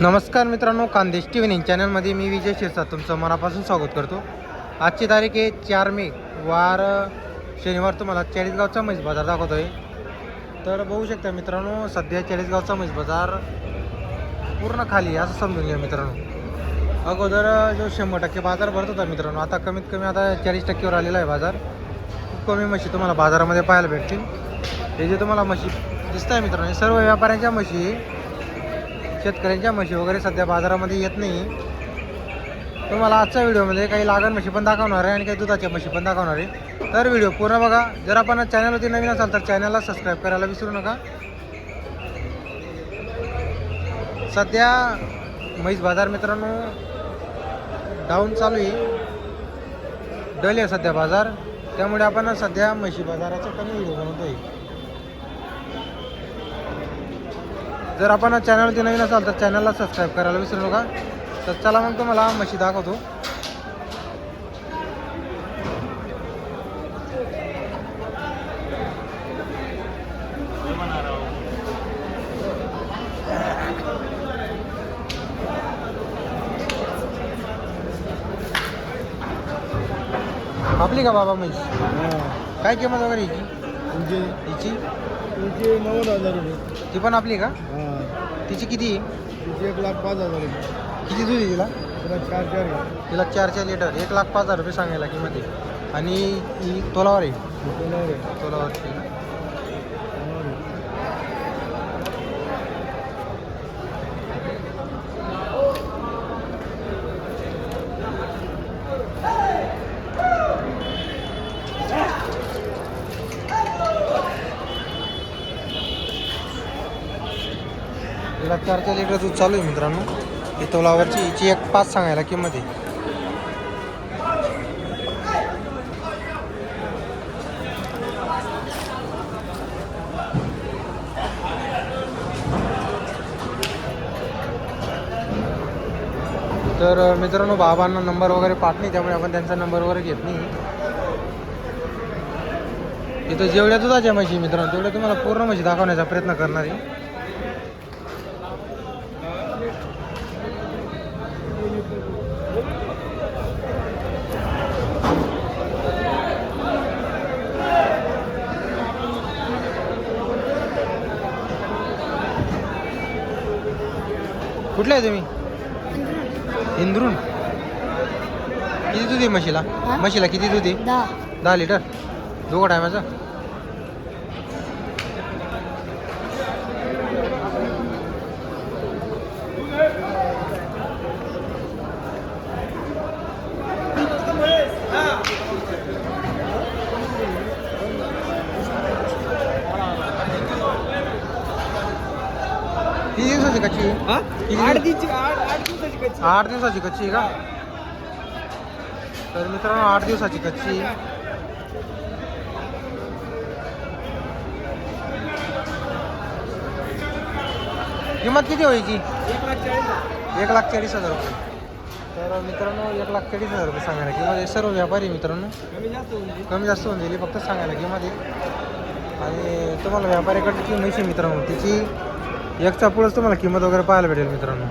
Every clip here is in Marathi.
नमस्कार मित्रांनो कांदेश टी व्ही चॅनलमध्ये मी विजय शिरसा तुमचं मनापासून स्वागत करतो. आजची तारीख आहे चार मे वार शनिवार. तुम्हाला चाळीसगावचा म्हैस बाजार दाखवतो आहे तर बघू शकता मित्रांनो सध्या चाळीसगावचा म्हैस बाजार पूर्ण खाली आहे असं समजून घ्या मित्रांनो. अगोदर जो शंभर टक्के बाजार भरत होता मित्रांनो आता कमीत कमी आता चाळीस टक्केवर आलेला आहे बाजार. खूप कमी म्हशी तुम्हाला बाजारामध्ये पाहायला भेटतील. हे जे तुम्हाला म्हशी दिसत आहे मित्रांनो सर्व व्यापाऱ्यांच्या म्हशी आहे. शेतकऱ्यांच्या म्हशी वगैरे सध्या बाजारामध्ये येत नाही. तुम्हाला आजच्या व्हिडिओमध्ये काही लागण म्हशी पण दाखवणार आहे आणि काही दुधाच्या म्हशी पण दाखवणार आहे. तर व्हिडिओ पूर्ण बघा. जर आपण चॅनलवरती नवीन असाल तर चॅनलला सबस्क्राईब करायला विसरू नका. सध्या म्हैस बाजार मित्रांनो डाऊन चालू आहे. डल आहे सध्या बाजार. त्यामुळे आपण सध्या म्हशी बाजाराचा कमी व्हिडिओ बनवतोय. जर आपण चॅनलवरती नवीन असाल तर चॅनलला सबस्क्राईब करायला विसरू नका. तर चला मग तुम्हाला म्हशी दाखवतो. आपली का बाबा म्हैस काय किंमत वगैरे हिची हिची? तुमचे नव्वद हजार रुपये. ती पण आपली का? हां. तिची किती? तुमचे एक लाख पाच हजार रुपये किती दूध आहे तिला? तुला चार चार. तिला चार चार लिटर. एक लाख पाच हजार रुपये सांगायला किंमत आहे. आणि ही तोलावर आहे? दुकानावर आहे. तोलावरची ना दुकानावर आहे. चारच्या चार चार लिटर दूध चालू आहे मित्रांनो. ही तोलावरची हिची एक पाच सांगायला किंमत आहे. तर मित्रांनो बाबांना नंबर वगैरे पाठ नाही त्यामुळे आपण त्यांचा नंबर वगैरे घेत नाही. इथं जेवढ्या दुधाच्या म्हशी मित्रांनो तेवढ्या तुम्हाला पूर्ण म्हशी दाखवण्याचा प्रयत्न करणार आहे. कुठले आहे तुम्ही? इंद्रून किती दूध आहे म्हशीला? म्हशीला किती दूध आहे? दहा. लिटर? दोघं टायमाचं किती दिवसाची कच्ची? किती आठ दिवस- दिवशी आठ आठ दिवसाची कच्ची. आठ दिवसाची कच्ची आहे का तर मित्रांनो आठ दिवसाची कच्ची. किंमत किती व्हायची एक लाख चाळीस हजार. एक लाख चाळीस हजार रुपये तर मित्रांनो एक लाख चाळीस हजार रुपये सांगायला किंमत आहे. सर्व व्यापारी मित्रांनो कमी जास्त होऊन जाईल. कमी जास्त होऊन दिली फक्त सांगायला किंमत आहे आणि तुम्हाला व्यापाऱ्याकडची म्हशी मित्रांनो तिची एकचा पुढंच तुम्हाला किंमत वगैरे पाहायला भेटेल मित्रांनो.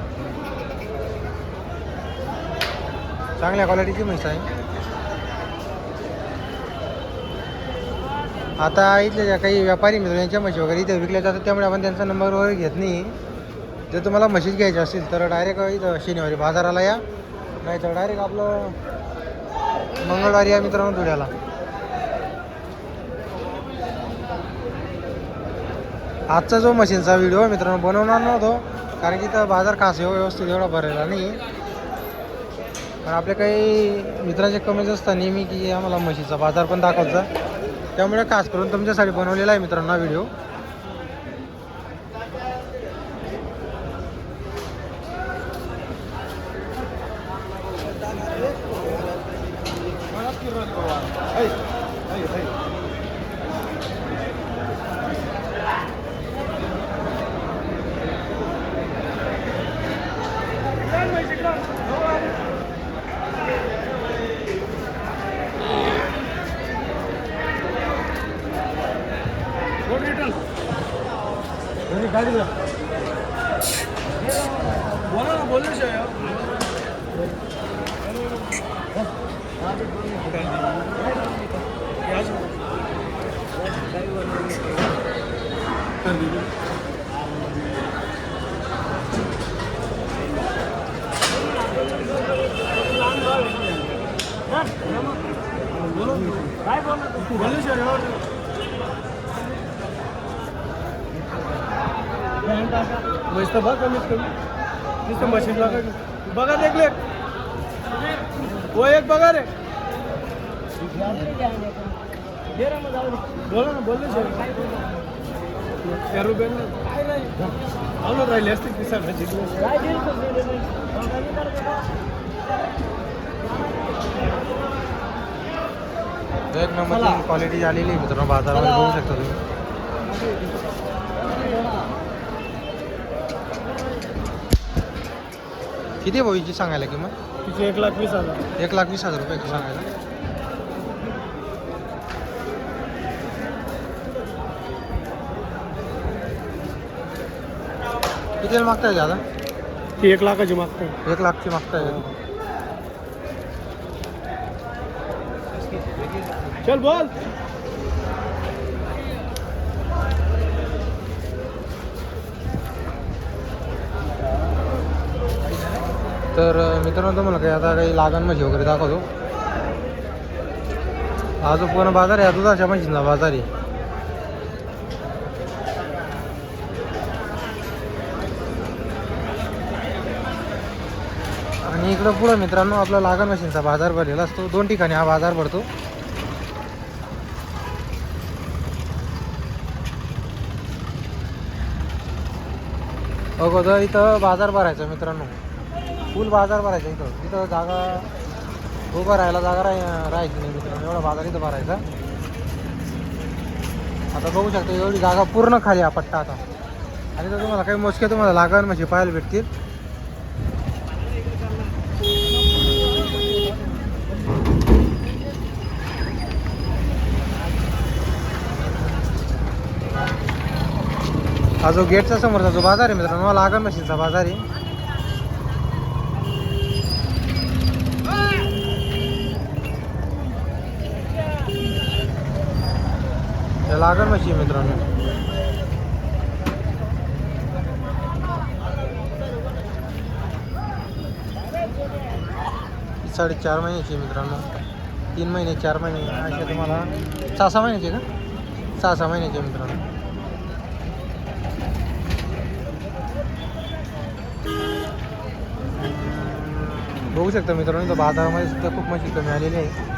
चांगल्या क्वालिटीची म्हैस आहे. आता इथले ज्या काही व्यापारी मित्र यांच्या म्हशी वगैरे इथे विकल्या जातात त्यामुळे आपण त्यांचा नंबर वगैरे घेत नाही. जर तुम्हाला म्हशीच घ्यायची असेल तर डायरेक्ट इथं शनिवारी बाजाराला या. नाही तर डायरेक्ट आपलं मंगळवारी या मित्रांनो धुळ्याला. आजचा जो मशीनचा व्हिडिओ मित्रांनो बनवणार नव्हतो. कारण की इथं बाजार खास एव- व्यवस्थित एवढा भरलेला नाही. पण आपले काही मित्रांचे कमेंट्स असतात नेहमी की आम्हाला म्हशीचा बाजार पण दाखवायचा. त्यामुळे खास करून तुमच्यासाठी बनवलेला आहे मित्रांनो 여기 가리자. 원하는 뭐 넣으셔요? 야지. 원하는 거 넣으셔요. म्हैस तर बघ कमीत कमी. नुसतं मशीन लागा बघा. देखले एक हो एक बघा रे. बोला ना बोलले सर त्या रुपयाला काय नाही आवडत राहिले असते की सर एक नंबरची क्वालिटी आलेली मित्रांनो बाजारामध्ये बघू शकता तुम्ही. किती भाऊ हिची सांगायला किंमत? तिचे एक लाख वीस हज़ार. एक लाख वीस हज़ार रुपये सांगायला. कितीला मागताय दादा? ती एक लाखाची मागतो एक लाखची मागताय. चल बोल. तर मित्रांनो तुम्हाला काही आता काही लागण म्हशी वगैरे दाखवतो. हा जो पूर्ण बाजार आहे हा दुधाच्या म्हशींचा बाजार आहे. आणि इकडं पुढं मित्रांनो आपला लागण मशीनचा बाजार भरलेला असतो. दोन ठिकाणी हा बाजार भरतो. अगोदर इथं बाजार भरायचा मित्रांनो. फुल बाजार भरायचा इथं. इथं जागा उभं राहायला जागा राह राहायची नाही मित्रांनो. एवढा बाजार इथं भरायचा. आता बघू शकता एवढी जागा पूर्ण खाली हा पट्टा आता. आणि तर तुम्हाला काही मोजके तुम्हाला लागण म्हणजे पाहायला भेटतील. हा जो गेटचा समोरचा जो बाजार आहे मित्रांनो लागण मशीनचा बाजार आहे. हे लागण मशीन मित्रांनो? साडेचार महिन्याची आहे मित्रांनो. तीन महिने चार महिने असे तुम्हाला सहा सहा महिन्याचे आहे का? सहा सहा महिन्याचे मित्रांनो. बघू शकता मित्रांनो इथं बाजारामध्ये सुद्धा खूप मच्छी कमी आलेली आहे.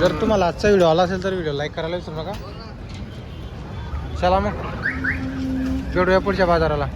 जर तुम्हाला आजचा व्हिडिओ आला असेल तर व्हिडिओ लाईक करायला विसरू नका. चला मग. भेटूया पुढच्या बाजाराला.